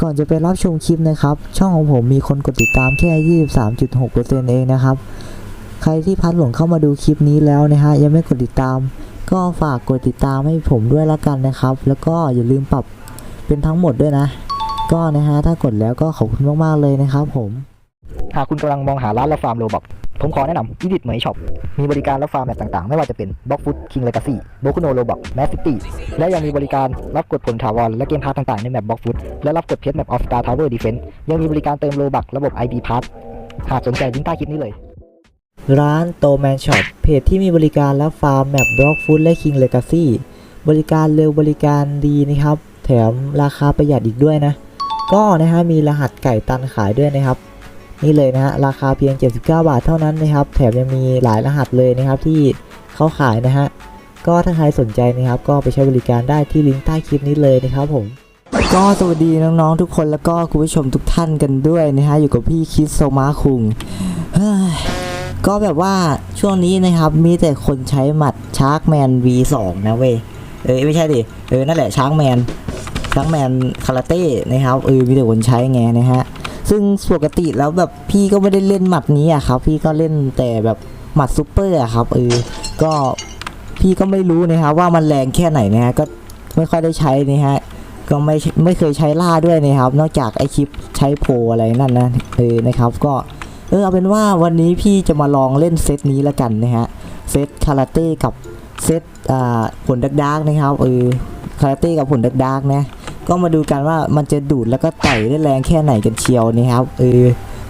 ก่อนจะไปรับชมคลิปนะครับ ช่องของผมมีคนกดติดตามแค่ 23.6%เองนะครับ ใครที่พัดหลงเข้ามาดูคลิปนี้แล้วนะฮะยังไม่กดติดตาม ก็ฝากกดติดตามให้ผมด้วยละกันนะครับ แล้วก็อย่าลืมปรับเป็นทั้งหมดด้วยนะ ก็นะฮะถ้ากดแล้วก็ขอบคุณมากๆเลยนะครับผม หากคุณกำลังมองหาร้านรับฟาร์มโลบอก ผมขอแนะนำ Edit เหมยช็อปมีบริการรับฟาร์มแบบต่างๆ ไม่ว่าจะเป็น b l o c k f o o d King Legacy b o k u n o Roblox m a s City และยังมีบริการรับกดผลถาวรและเกมพาร์ทต่างๆ ในแมป b l o c k f o o d และรับกดเพชรแมป of Star Tower Defense ยังมีบริการเติมโลบักระบบ ID Pass หากสนใจลิงก์ใต้คลิปนี้เลย ร้านโตแมนช็อปเพจที่มีบริการรับฟาร์มแมปบล็อกฟุตและคิงเลกาซี่บริการเร็วบริการดีนะครับ แถมราคาประหยัดอีกด้วยนะ ก็นะฮะมีรหัสไก่ตันขายด้วยนะครับ นี่เลยนะฮะราคาเพียง 79 บาทเท่านั้นนะครับ แถมยังมีหลายรหัสเลยนะครับที่เขาขายนะฮะก็ถ้าใครสนใจนะครับก็ไปใช้บริการได้ที่ลิงก์ใต้คลิปนี้เลยนะครับผมก็สวัสดีน้องๆทุกคนแล้วก็คุณผู้ชมทุกท่านกันด้วยนะฮะอยู่กับพี่คิดโซมาคุงเฮ้ยก็แบบว่าช่วงนี้นะครับมีแต่คนใช้หมัดชาร์กแมน V2 นะเว้ยเออไม่ใช่ดิเออนั่นแหละชาร์กแมนชาร์กแมนคาราเต้นะครับเออมีแต่คนใช้ไงนะฮะ ซึ่งปกติแล้วแบบพี่ก็ไม่ได้เล่นหมัดนี้อะครับ พี่ก็เล่นแต่แบบหมัดซูเปอร์อะครับเออก็พี่ก็ไม่รู้นะครับว่ามันแรงแค่ไหนนะฮะก็ไม่ค่อยได้ใช้นะฮะก็ไม่ไม่เคยใช้ล่าด้วยนะครับ นอกจากไอคลิปใช้โพลอะไรนั่นนะเออนะครับ ก็เออเอาเป็นว่าวันนี้พี่จะมาลองเล่นเซตนี้ละกันนะฮะเซตคาราเต้กับเซตอ่าผลดักดักนะครับเออคาราเต้กับผลดักดักนะ ก็มาดูกันว่ามันจะดูดแล้วก็ต่อยได้แรงแค่ไหนกันเชียวนะครับเออ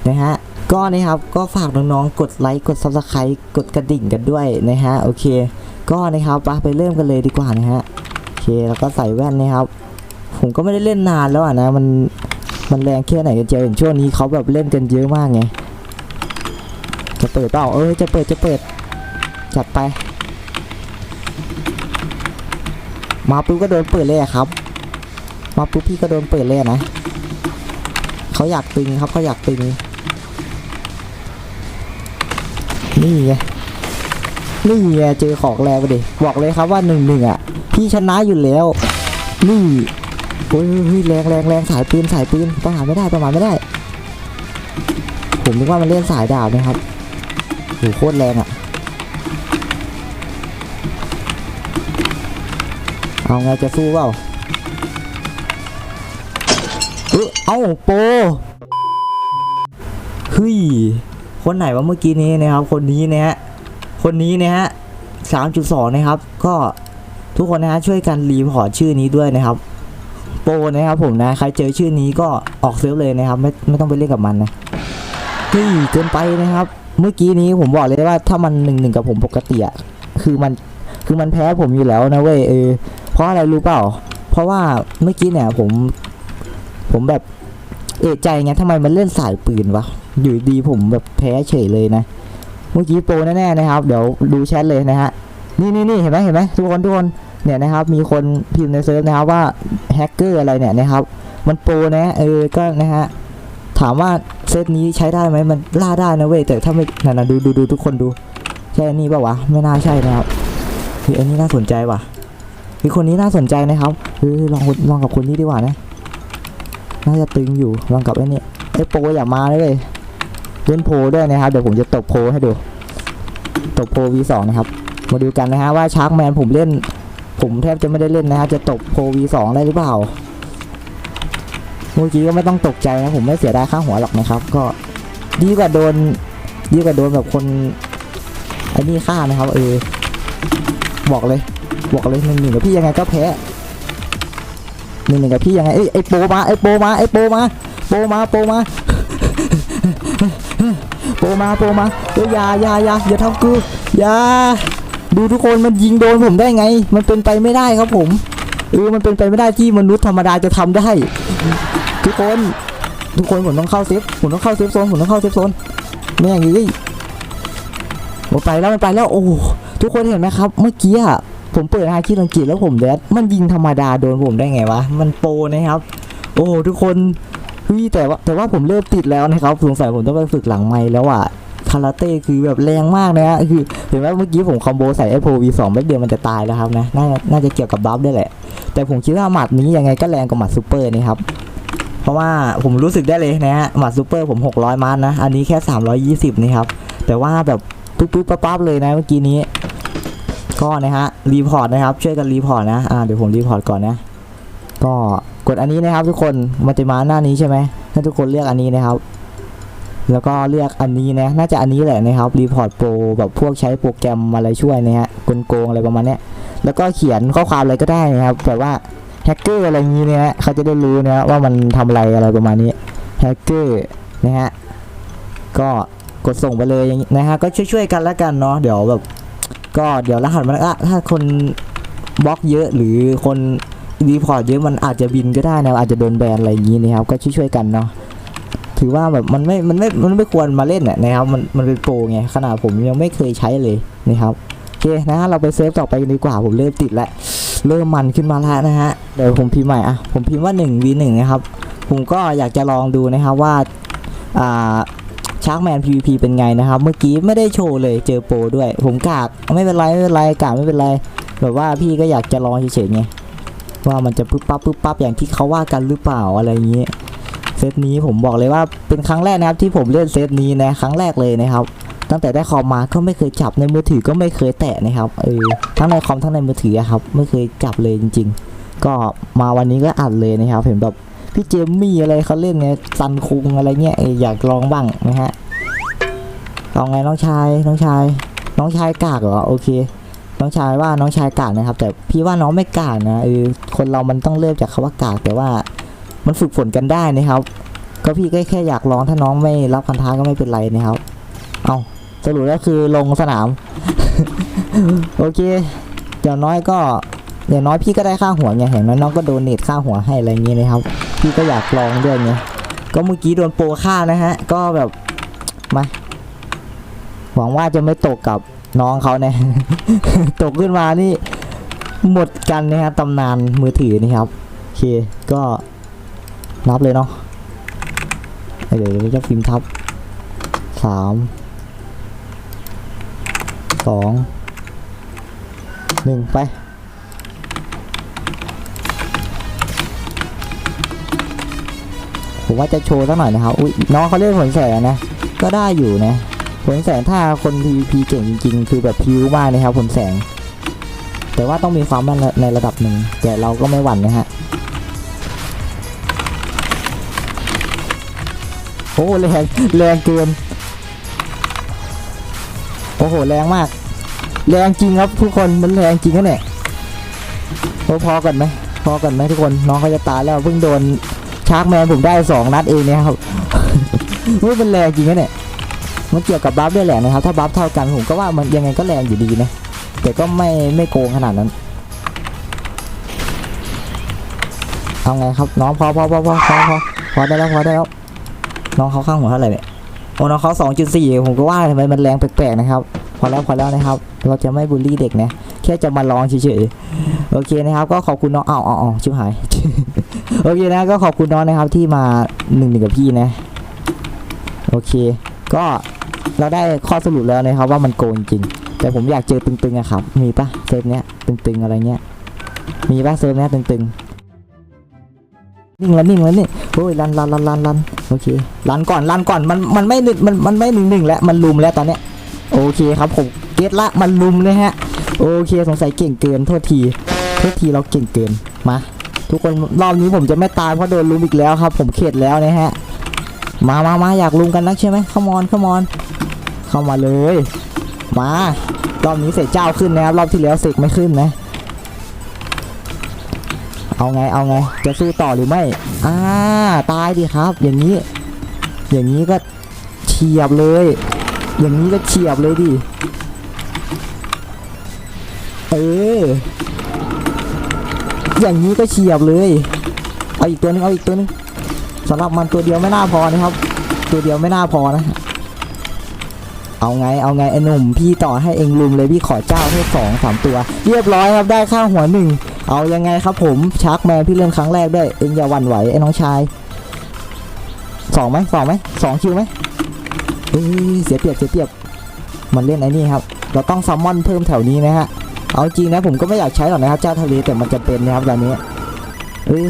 นะฮะก็นะครับก็ฝากน้องๆกดไลค์กด subscribe กดกระดิ่งกันด้วยนะฮะโอเค ก็นะครับไปเริ่มกันเลยดีกว่านะฮะโอเคแล้วก็ใส่แว่นนะครับ ผมก็ไม่ได้เล่นนานแล้วอะนะมันมันแรงแค่ไหนกันเชียวเห็นช่วงนี้เขาแบบเล่นกันเยอะมากไงจะเปิดเปล่าเออจะเปิดจะเปิดจัดไป มาปุ๊บก็โดนเปิดเลยครับ มาปุ๊บพี่ก็โดนเปิดเลยนะเขาอยากตึงครับเขาอยากตึง นี่ไงนี่ไงเจอของแรงไปดิบอกเลยครับว่าหนึ่งหนึ่งอะ พี่ชนะอยู่แล้ว นี่โอ้ยเฮ้ยแรงแรงแรงสายปืนสายปืนประมาทไม่ได้ประมาทไม่ได้ ผมนึกว่ามันเล่นสายดาบนะครับโหโคตรแรงอะ เอาไงจะสู้เปล่า เออเอาโปเฮ้ยคนไหนวะเมื่อกี้นี้นะครับ คนนี้นะฮะคนนี้นะฮะสามจุดสองนะครับ ก็ทุกคนนะฮะช่วยกันรีพอร์ตชื่อนี้ด้วยนะครับ โปนะครับผมนะใครเจอชื่อนี้ก็ออกเซิร์ฟเลยนะครับ ไม่ไม่ต้องไปเล่นกับมันนะเฮ้ยเกินไปนะครับ เมื่อกี้นี้ผมบอกเลยว่าถ้ามันหนึ่งหนึ่งกับผมปกติอะคือมันคือมันแพ้ผมอยู่แล้วนะเว้ยเออเพราะอะไรรู้เปล่า เพราะว่าเมื่อกี้เนี่ยผม ผมแบบ เอะใจไงทำไมมันเล่นสายปืนวะ อยู่ดีผมแบบแพ้เฉยเลยนะ เมื่อกี้โปรแน่ๆนะครับ เดี๋ยวดูแชทเลยนะฮะ นี่นี่นี่เห็นไหมเห็นไหมทุกคนทุกคน เนี่ยนะครับ มีคนพิมพ์ในเซิร์ฟนะครับว่าแฮกเกอร์อะไรเนี่ยนะครับ มันโปรนะ เออ ก็นะฮะ ถามว่าเซตนี้ใช้ได้ไหมมันล่าได้นะเว้ย แต่ถ้าไม่นั่นนะดูดูดูทุกคนดู ใช่อันนี้ป่าวะ ไม่น่าใช่นะครับเฮ้ยอันนี้น่าสนใจว่ะเฮ้ยคนนี้น่าสนใจนะครับเฮ้ยลองลองกับคนนี้ดีกว่านะ น่าจะตึงอยู่ลองกลับไอ้นี่ไอ้โปอย่ามาเลยเล่นโพลด้วยนะครับเดี๋ยวผมจะตบโพลให้ดูตบโพล V2 นะครับมาดูกันนะฮะว่าชาร์กแมนผมเล่น ผมแทบจะไม่ได้เล่นนะครับจะตบโพล V2 ได้หรือเปล่าเมื่อกี้ก็ไม่ต้องตกใจนะผมไม่เสียดายค่าหัวหรอกนะครับ ก็ดีกว่าโดนดีกว่าโดนแบบคนไอ้นี่ฆ่านะครับเออบอกเลย บอกเลยหนึ่งหนึ่งกับพี่ยังไงก็แพ้ หนึ่งหนึ่งกับพี่ยังไงเอ้ไอ้โปมาไอ้โปมาไอ้โปมาโปมาโปมาโปมาโปมาเอ้ยอยาอยาอยาอย่าทำกูอย่าดูทุกคนมันยิงโดนผมได้ไง มันเป็นไปไม่ได้ครับผมเออมันเป็นไปไม่ได้ที่มนุษย์ธรรมดาจะทำได้ ทุกคนทุกคนผมต้องเข้าเซฟผมต้องเข้าเซฟโซนผมต้องเข้าเซฟโซนไม่อย่างนี้มันไปแล้วมันไปแล้วโอ้ทุกคนเห็นไหมครับ เมื่อกี้อะ ผมเปิดฮาคิรังกิแล้วผมแดดมันยิงธรรมดาโดนผมได้ไงวะ มันโปรนะครับ โอ้ทุกคนเฮ้ยแต่ว่าแต่ว่าผมเริ่มติดแล้วนะครับสงสัยผมต้องไปฝึกหลังไม้แล้วอะคาราเต้คือแบบแรงมากนะฮะคือเห็นไหมเมื่อกี้ผมคอมโบใส่ไอโพวีสองแป๊บเดียวมันจะตายแล้วครับนะน่าน่าจะเกี่ยวกับบัฟด้วยแหละ แต่ผมคิดว่าหมัดนี้ยังไงก็แรงกว่าหมัดซูเปอร์นี่ครับเพราะว่าผมรู้สึกได้เลยนะฮะหมัดซูเปอร์ผม 600มาร์นะ อันนี้แค่ 320 นี่ครับ แต่ว่าแบบปุ๊บปุ๊บปั๊บเลยนะเมื่อกี้นี้ ก็นะฮะรีพอร์ตนะครับช่วยกันรีพอร์ตนะอ่าเดี๋ยวผมรีพอร์ตก่อนนะก็กดอันนี้นะครับทุกคนมันจะมาหน้านี้ใช่ไหมให้ทุกคนเลือกอันนี้นะครับ แล้วก็เลือกอันนี้นะน่าจะอันนี้แหละนะครับรีพอร์ตโปรแบบพวกใช้โปรแกรมอะไรช่วยนะฮะกลโกงอะไรประมาณนี้แล้วก็เขียนข้อความอะไรก็ได้นะครับแบบว่าแฮกเกอร์อะไรอย่างนี้เนี่ยฮะเขาจะได้รู้นะว่ามันทำอะไรอะไรประมาณนี้แฮกเกอร์นะฮะก็กดส่งไปเลยอย่างนี้นะฮะก็ช่วยๆกันแล้วกันเนาะเดี๋ยวแบบ ก็เดี๋ยวรหัสมันอะถ้าคนบล็อกเยอะหรือคนรีพอร์ตเยอะมันอาจจะบินก็ได้นะอาจจะโดนแบนอะไรอย่างนี้นะครับก็ช่วยๆกันเนาะถือว่าแบบมันไม่ มันไม่ มันไม่ควรมาเล่นน่ะนะครับ มัน มันเป็นโปรไง ขนาดผมยังไม่เคยใช้เลยนะครับ โอเคนะฮะเราไปเซฟต่อไปดีกว่า ผมเริ่มติดแล้ว เริ่มมันขึ้นมาแล้วนะฮะ เดี๋ยวผมพิมพ์ใหม่อะ ผมพิมพ์ว่า1 v 1นะครับ ผมก็อยากจะลองดูนะครับว่า อ่า ชาร์กแมน PVP เป็นไงนะครับ เมื่อกี้ไม่ได้โชว์เลยเจอโปรด้วย ผมกากไม่เป็นไรไม่เป็นไรกากไม่เป็นไรแบบว่าพี่ก็อยากจะลองเฉยๆไงว่ามันจะปึ๊บปั๊บปึ๊บปั๊บอย่างที่เขาว่ากันหรือเปล่าอะไรอย่างนี้เซตนี้ผมบอกเลยว่าเป็นครั้งแรกนะครับที่ผมเล่นเซตนี้นะครั้งแรกเลยนะครับ ตั้งแต่ได้คอมมาก็ไม่เคยจับในมือถือก็ไม่เคยแตะนะครับเออทั้งในคอมทั้งในมือถือครับไม่เคยจับเลยจริง ๆ ก็มาวันนี้ก็อัดเลยนะครับเห็นแบบ พี่เจมมี่อะไรเขาเล่นไงซันคุงอะไรเงี้ยอยากลองบ้างนะฮะเอาไงน้องชายน้องชาย น้องชายกากเหรอโอเค น้องชายว่าน้องชายกากนะครับ แต่พี่ว่าน้องไม่กากนะเออคนเรามันต้องเริ่มจากคำว่ากากแต่ว่ามันฝึกฝนกันได้นะครับ ก็พี่ก็แค่อยากลองถ้าน้องไม่รับคันท้าก็ไม่เป็นไรนะครับ เอาสรุปแล้วคือลงสนาม โอเคอย่างน้อยก็อย่างน้อยพี่ก็ได้ค่าหัวไงอย่างน้อยน้องก็โดนเนทค่าหัวให้อะไรอย่างเงี้ยนะครับ พี่ก็อยากลองด้วยไงก็เมื่อกี้โดนโปรฆ่านะฮะ ก็แบบมาหวังว่าจะไม่ตกกับน้องเขานะตกขึ้นมานี่หมดกันนะครับตำนานมือถือนะครับโอเคก็นับเลยเนาะเดี๋ยวจะพิมพ์ทับสามสองหนึ่งไป ผมว่าจะโชว์สักหน่อยนะครับอุ้ยน้องเขาเล่นผลแสงนะ ก็ได้อยู่นะ ผลแสงถ้าคน PVP เก่งจริงๆ คือแบบพิวมากนะครับผลแสง แต่ว่าต้องมีความแม่นในระดับหนึ่ง แต่เราก็ไม่หวั่นนะฮะ โอ้แรงแรงเกิน โอ้โหแรงมาก แรงจริงครับทุกคนมันแรงจริงนะเนี่ยโอ้พอกันไหมพอกันไหมทุกคนน้องเขาจะตายแล้วเพิ่งโดน ชาร์กแมนผมได้สองนัดเองเนี่ยครับเฮ้ยมันแรงจริงนะเนี่ยมันเกี่ยวกับบัฟด้วยแหละนะครับ ถ้าบัฟเท่ากันผมก็ว่ามันยังไงก็แรงอยู่ดีนะแต่ก็ไม่ไม่โกงขนาดนั้นเอาไงครับน้องพอพอพอพอพอพอพอได้แล้วพอได้แล้วน้องเขาข้างหัวเท่าไหร่เนี่ยโอ้น้องเขาสองจุดสี่ผมก็ว่าทำไมมันแรงแปลกๆนะครับ พอแล้วพอแล้วนะครับ เราจะไม่บูลลี่เด็กนะแค่จะมาลองเฉยๆโอเคนะครับ ก็ขอบคุณน้องอ้าวอ้าวอ้าวชิบหาย โอเคนะก็ขอบคุณน้องนะครับที่มาหนึ่งหนึ่งกับพี่นะ โอเค ก็เราได้ข้อสรุปแล้วนะครับว่ามันโกงจริง แต่ผมอยากเจอตึงๆอะครับ มีปะเซิร์ฟเนี้ยตึงๆอะไรเงี้ย มีปะเซิร์ฟเนี้ยตึงๆ นิ่งแล้วนิ่งแล้วนี่โอ้ยรันรันรันรันรันโอเครันก่อนรันก่อนมันมันไม่หนึ่งมันมันไม่หนึ่งหนึ่งแล้วมันลุมแล้วตอนเนี้ย โอเคครับผมเก็ตละมันลุมเลยฮะ โอเคสงสัยเก่งเกินโทษทีโทษทีเราเก่งเกินมา ทุกคนรอบนี้ผมจะไม่ตายเพราะโดนลุมอีกแล้วครับ ผมเข็ดแล้วนะฮะ มามามาอยากลุมกันนักใช่ไหมข้ามอนข้ามอน เข้ามาเลย มารอบนี้เสกเจ้าขึ้นนะครับรอบที่แล้วเสกไม่ขึ้นนะ เอาไงเอาไงจะสู้ต่อหรือไม่อ่าตายดิครับ อย่างนี้ อย่างนี้ก็เฉียบเลย อย่างนี้ก็เฉียบเลยดิเออ อย่างนี้ก็เฉียบเลย เอาอีกตัวนึงเอาอีกตัวนึงสำหรับมันตัวเดียวไม่น่าพอนะครับ ตัวเดียวไม่น่าพอนะ เอาไงเอาไงไอ้หนุ่มพี่ต่อให้เองลุมเลยพี่ขอเจ้าให้สองสามตัว เรียบร้อยครับได้ค่าหัวหนึ่งเอายังไงครับผมชักแมนพี่เล่นครั้งแรกด้วยเองอย่าหวั่นไหวไอ้น้องชายสองไหมสองไหมสองคิวไหมเอ้ยเสียเปรียบเสียเปรียบมันเล่นไอ้นี่ครับ เราต้องซัมมอนเพิ่มแถวนี้นะฮะ เอาจริงนะผมก็ไม่อยากใช้หรอกนะครับเจ้าทะเลแต่มันจะเป็นนะครับตอนนี้เอ้ย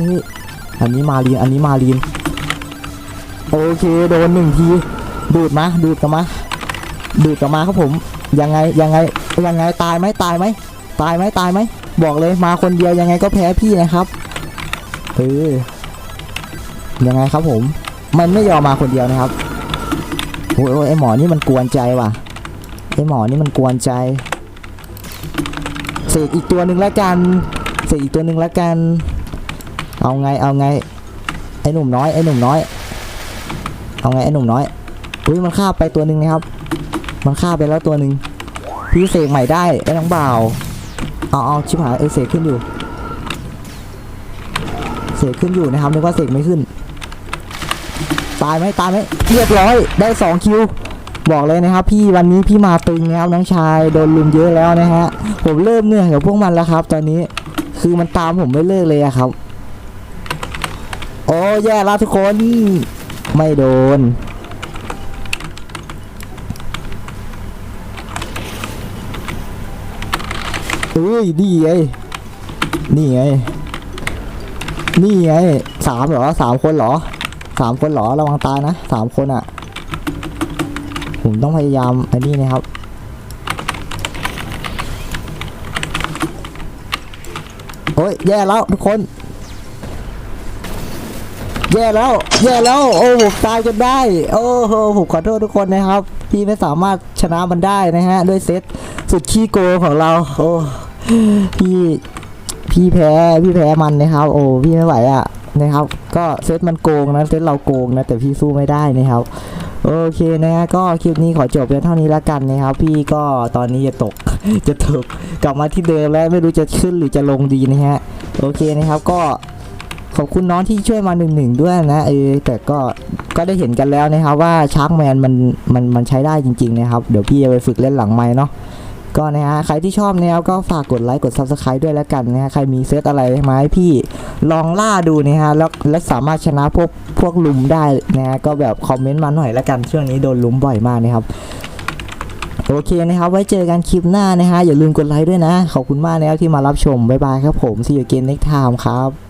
อันนี้มาลีนอันนี้มาลีนโอเคโดนหนึ่งทีดูดมาดูดกลับมาดูดกลับมาครับผมยังไงยังไงยังไงตายไหมตายไหมตายไหมตายไหมบอกเลยมาคนเดียวยังไงก็แพ้พี่นะครับเออยังไงครับผม มันไม่ยอมมาคนเดียวนะครับโอ้ยโอ้ยไอหมอนี่มันกวนใจว่ะไอหมอนี่มันกวนใจ กอีกตัวหนึ่งแล้วกันเสกอีกตัวหนึ่งแล้วกัน เอาไงเอาไงไอหนุ่มน้อยไอหนุ่มน้อย เอาไงไอหนุ่มน้อยอุ้ยมันฆ่าไปตัวหนึ่งนะครับ มันฆ่าไปแล้วตัวหนึ่งพี่เสกใหม่ได้ไอ้น้องบ่าวเอาเอาชิบหายเอยเสกขึ้นอยู่เสกขึ้นอยู่นะครับนึกว่าเสกไม่ขึ้น ตายไหมตายไหมเรียบร้อยได้สองคิว บอกเลยนะครับ พี่วันนี้พี่มาตึงนะครับน้องชายโดนลุมเยอะแล้วนะฮะผมเริ่มเหนื่อยกับพวกมันแล้วครับ ตอนนี้คือมันตามผมไม่เลิกเลยอะครับ โอ้แย่แล้วทุกคนไม่โดน เอ้ยนี่ไงนี่ไงนี่ไงสามเหรอสามคนเหรอสามคนเหรอระวังตายนะสามคนอะ่ะ ผมต้องพยายามไอ้นี่นะครับ โอ้ยแย่แล้วทุกคน แย่แล้ว แย่แล้ว โอ้ผมตายจนได้ โอ้โหผมขอโทษทุกคนนะครับพี่ไม่สามารถชนะมันได้นะฮะ ด้วยเซตสุดขี้โกงของเรา โอ้พี่พี่แพ้พี่แพ้มันนะครับ โอ้พี่ไม่ไหวอะนะครับ ก็เซตมันโกงนะเซตเราโกงนะแต่พี่สู้ไม่ได้นะครับ โอเคนะฮะก็คลิปนี้ขอจบเพียงเท่านี้แล้วกันนะครับ พี่ก็ตอนนี้จะตกจะตกกลับมาที่เดิมแล้วไม่รู้จะขึ้นหรือจะลงดีนะฮะโอเคนะครับก็ขอบคุณน้องที่ช่วยมาหนึ่งหนึ่งด้วยนะเออแต่ก็ก็ได้เห็นกันแล้วนะครับว่าชาร์กแมนมันมันมันใช้ได้จริง ๆ นะครับ เดี๋ยวพี่จะไปฝึกเล่นหลังไม้เนาะ ก็นะฮะใครที่ชอบแนวก็ฝากกดไลค์กด subscribe ด้วยแล้วกันนะฮะใครมีเซตอะไรมาให้พี่ลองล่าดูนะฮะแล้วและสามารถชนะพวกพวกลุมได้นะฮะก็แบบคอมเมนต์มาหน่อยแล้วกันช่วงนี้โดนลุมบ่อยมากนะครับโอเคนะครับ ไว้เจอกันคลิปหน้านะฮะอย่าลืมกดไลค์ด้วยนะ ขอบคุณมากนะครับที่มารับชม บ๊ายบายครับผม see you again next time ครับ